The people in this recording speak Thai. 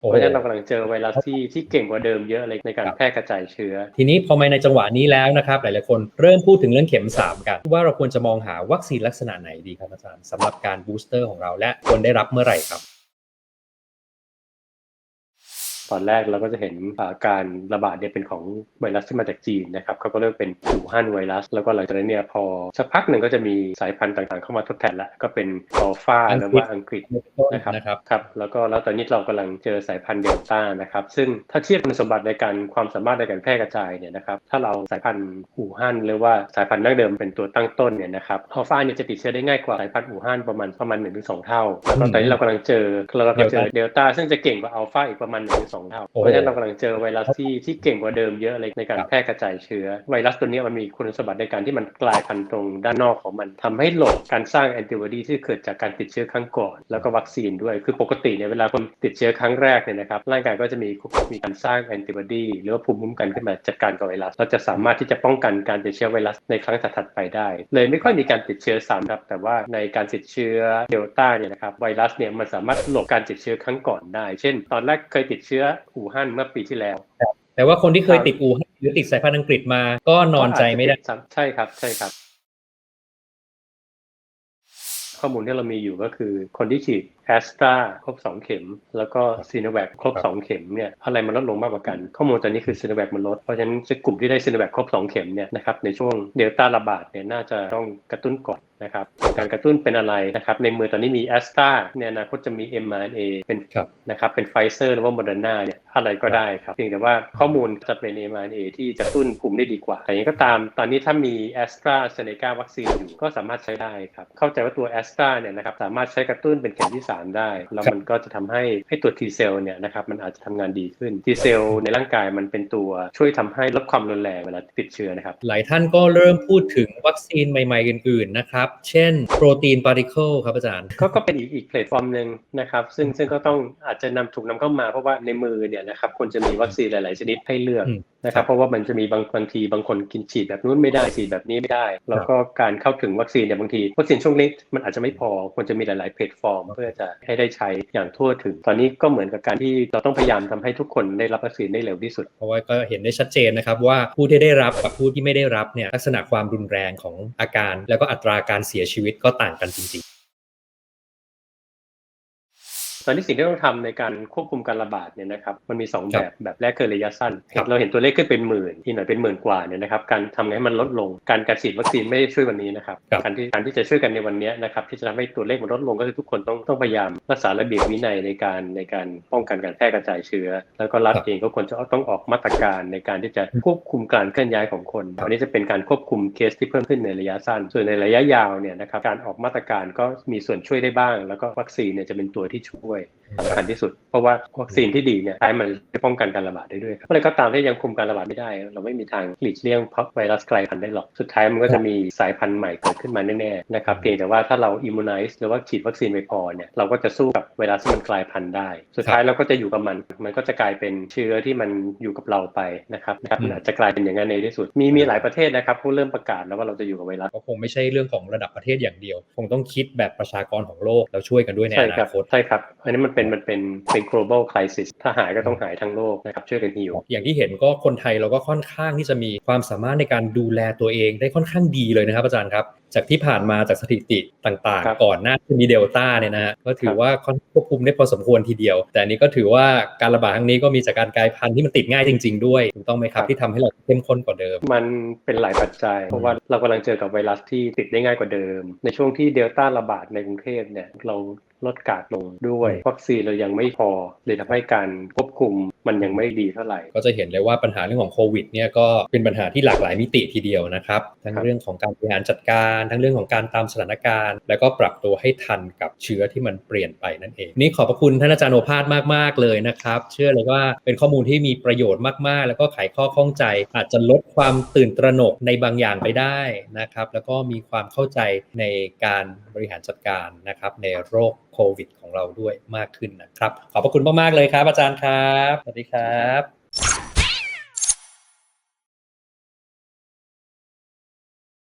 โอ้เพราะฉะนั้นเรากำลังเจอไวรัสที่ที่เก่งกว่าเดิมเยอะเลยในการครับแพร่กระจายเชื้อ ทีนี้พอมาในจังหวะนี้แล้วนะครับ หลายๆคนเริ่มพูดถึงเรื่องเข็ม 3 กัน ว่าเราควรจะมองหาวัคซีนลักษณะไหนดีครับอาจารย์สำหรับการบูสเตอร์ของเราและควรได้รับเมื่อไหร่ครับ ตอนแรกเราก็จะเห็นอ่าการระบาดเนี่ยเป็นของไวรัสที่มาจากจีนนะครับเขาก็เรียกเป็นอู่ฮั่นไวรัส แล้วก็หลังจากนั้นเนี่ยพอสักพักหนึ่งก็จะมีสายพันธุ์ต่างๆ เข้ามาทดแทนละก็เป็นอัลฟาอังกฤษหรือว่าอังกฤษนะครับนะครับครับแล้วก็แล้วตอนนี้เรากำลังเจอสายพันธุ์เดลต้านะครับซึ่งถ้าเทียบคุณสมบัติในการความสามารถในการแพร่กระจายเนี่ยนะครับถ้าเราสายพันธุ์อู่ฮั่นหรือว่าสายพันธุ์ดั้งเดิมเป็นตัวตั้งต้นเนี่ยนะครับอัลฟาเนี่ยจะติดเชื้อได้ง่ายกว่าสายพันธุ์อู่ฮั่นประมาณประมาณ1นถึงสเท่าแล้วก็ตอนนี้เรากำลังเจอเรากำลังเจอเดลต้าซึ่งจะเก่งกว่าอัลฟาอีกประมาณ1นถึงสเท่าโอ้เพราะฉะนั้นเรากำลังเจอไวรัสที่ที่เก่งกว่าเดิมเยอะเลยในการครับแพร่กระจายเชื้อ ไวรัสตัวนี้มันมีคุณสมบัติในการที่มันกลายพันธุ์ตรงด้านนอกของมันทำให้หลบการสร้างแอนติบอดีที่เกิดจากการติดเชื้อครั้งก่อน แล้วก็วัคซีนด้วย คือปกติเนี่ยเวลาคนติดเชื้อครั้งแรกเนี่ยนะครับร่างกายก็จะมีมีการสร้างแอนติบอดีหรือว่าภูมิคุ้มกันขึ้นมาจัดการกับไวรัส เราจะสามารถที่จะป้องกันการติดเชื้อไวรัสในครั้งถัดๆไปได้ เลยไม่ค่อยมีการติดเชื้อซ้ำครับ แต่ว่าในการติดเชื้อเดลต้าเนี่ยนะครับไวรัสเนี่ยมันสามารถหลบการติดเชื้อครั้งก่อนได้ เช่น ตอนแรกเคยติดเชื้ออู่ฮั่นเมื่อปีที่แล้ว แต่ว่าคนที่เคยครับติดอู่ฮั่นหรือติดสายพันธุ์อังกฤษมา ก็นอนใจไม่ได้ก็อาจจะติซ้ำใช่ครับ ใช่ครับ ข้อมูลที่เรามีอยู่ก็คือ คนที่ฉีด แอสตราครบ 2 เข็ม แล้วก็ซีโนแวคครบครับ2 เข็มเนี่ยอะไรมันลดลงมากกว่ากัน ข้อมูลตอนนี้คือซีโนแวคมันลด เพราะฉะนั้นกลุ่มที่ได้ซีโนแวคครบ 2 เข็มเนี่ยนะครับในช่วงเดลต้าระบาดเนี่ยน่าจะต้องกระตุ้นก่อนนะครับการกระตุ้นเป็นอะไรนะครับในมือตอนนี้มีแอสตราในอนาคตจะมี mRNA เป็นครับนะครับเป็นไฟเซอร์หรือว่าโมเดอร์นาเนี่ยอะไรก็ได้ครับเพียงแต่ว่าข้อมูลจะเป็น mRNA ที่กระตุ้นภูมิได้ดีกว่าแต่ยังไงก็ตามตอนนี้ถ้ามี a s t r a z เซ e c a วัคซีนอยู่ก็สามารถใช้ได้ครับเข้าใจว่าตัว a s t r a เนี่ยนะครับสามารถใช้กระตุ้นเป็นเข็มที่3ได้ แล้วมันก็จะทำให้ให้ตัว T เซลเนี่ยนะครับมันอาจจะทำงานดีขึ้น T เซลในร่างกายมันเป็นตัวช่วยทำให้ลดความรุนแรงเวลาติดเชื้อนะครับ หลายท่านก็เริ่มพูดถึงวัคซีนใหม่ๆอื่นๆนะครับ เช่นโปรตีนพาร์ติเคิลครับอาจารย์ ก็ก็เป็นอีกอีกแพลตฟอร์มหนึ่งนะครับ ซึ่งซึ่งก็ต้องอาจจะนำถูกนำเข้ามาเพราะว่าในมือเนี่ยนะครับควรจะมีวัคซีนหลาย ๆ ชนิดให้เลือกอืม นะครับเพราะว่ามันจะมีบางบางทีบางคนกินฉีดแบบนู้นไม่ได้ฉีดแบบนี้ไม่ได้ แล้วก็การเข้าถึงวัคซีนเนี่ยบางทีวัคซีนช่วงนี้มันอาจจะไม่พอควรจะมีหลาย ๆแพลตฟอร์ม เพื่อจะให้ได้ใช้อย่างทั่วถึง ตอนนี้ก็เหมือนกับการที่เราต้องพยายามทำให้ทุกคนได้รับวัคซีนได้เร็วที่สุด เพราะว่าก็เห็นได้ชัดเจนนะครับว่าผู้ที่ได้รับกับผู้ที่ไม่ได้รับเนี่ยลักษณะความรุนแรงของอาการ แล้วก็อัตราการเสียชีวิตก็ต่างกันจริง ตอนนี้สิ่งที่ต้องทำในการควบคุมการระบาดเนี่ยนะครับมันมี2ครัแบบบแบบแรกคือระยะสั้นครับเราเห็นตัวเลขขึ้นเป็นหมื่นอีกหน่อยเป็นหมื่นกว่าเนี่ยนะครับการทำให้มันลดลงการการฉีดวัคซีนไม่ได้ช่วยวันนี้นะครับครับการที่การที่จะช่วยกันในวันนี้นะครับที่จะทำให้ตัวเลขมันลดลงก็คือทุกคนต้องต้องพยายามรักษาระเบียบวินัยในการในการป้องกันการแพร่กระจายเชื้อ แล้วก็รัฐครับเองก็ควรจะต้องออกมาตรการในการที่จะควบคุมการเคลื่อนย้ายของคนอันนี้จะเป็นการควบคุมเคสที่เพิ่มขึ้นในระยะสั้น ส่วนในระยะยาวเนี่ยนะครับการออกมาตรการก็มีส่วนช่วยได้บ้าง แล้วก็วัคซีนเนี่ยจะเป็นตัวที่ช่วย way. สำคัญที่สุด เพราะว่าวัคซีนที่ดีเนี่ยใช้มันจะป้องกันการระบาดได้ด้วยครับอะไรก็ตามที่ยังคุมการระบาดไม่ได้ เราไม่มีทางหลีกเลี่ยงเพราะไวรัสกลายพันธุ์ได้หรอก สุดท้ายมันก็จะมีสายพันธุ์ใหม่เกิดขึ้นมาแน่ๆนะครับเพียงแต่ว่าถ้าเราอิมมูไนซ์หรือว่าฉีดวัคซีนไปพอเนี่ยเราก็จะสู้กับไวรัสที่มันกลายพันธุ์ได้ สุดท้ายเราก็จะอยู่กับมัน มันก็จะกลายเป็นเชื้อที่มันอยู่กับเราไปนะครับนะครับมันอาจจะกลายเป็นอย่างนั้นในที่สุด มีมีหลายประเทศนะครับผู้เริ่มประกาศแล้วว่าเราจะอยู่กับไวรัสๆก็คงไม่ใช่เรื่องของระดับประเทศอย่างเดียว คงต้องคิดแบบประชากรของโลกแล้วช่วยกันด้วยในใช่อครันาบคตใช่ครับอันนี้มันเป็นมันเป็นเป็น global crisis ถ้าหายก็ต้องหายทั้งโลกนะครับช่วยกันฮิวอย่างที่เห็นก็คนไทยเราก็ค่อนข้างที่จะมีความสามารถในการดูแลตัวเองได้ค่อนข้างดีเลยนะครับอาจารย์ครับ จากที่ผ่านมาจากสถิติต่างครับๆก่อนหน้าที่มีเดลต้าเนี่ยนะฮะก็ถือว่าค่อนข้างควบคุมได้พอสมควรทีเดียว แต่อันนี้ก็ถือว่าการระบาดครั้งนี้ก็มีจากการกลายพันธุ์ที่มันติดง่ายจริง ๆ ด้วยถูกต้องไหมครับที่ทำให้เราเข้มข้นกว่าเดิม มันเป็นหลายปัจจัย เพราะว่าเรากำลังเจอกับไวรัสที่ติดได้ง่ายกว่าเดิม ในช่วงที่เดลต้าระบาดในกรุงเทพเนี่ยเราลดการลงด้วยอืมวัคซีนเรายังไม่พอเลยทำให้การควบคุม มันยังไม่ดีเท่าไหร่ ก็จะเห็นเลยว่าปัญหาเรื่องของโควิดเนี่ยก็เป็นปัญหาที่หลากหลายมิติทีเดียวนะครับทั้งครับเรื่องของการบริหารจัดการ ทั้งเรื่องของการตามสถานการณ์ แล้วก็ปรับตัวให้ทันกับเชื้อที่มันเปลี่ยนไปนั่นเอง นี่ขอบพระคุณท่านอาจารย์โอภาสมากๆเลยนะครับ เชื่อเลยว่าเป็นข้อมูลที่มีประโยชน์มากๆ แล้วก็ไขข้อข้องใจ อาจจะลดความตื่นตระหนกในบางอย่างไปได้นะครับ แล้วก็มีความเข้าใจในการบริหารจัดการนะครับในโรคโควิด ของเราด้วยมากขึ้นนะครับ ขอบพระคุณมากๆเลยครับ อาจารย์ครับ สวัสดีครับ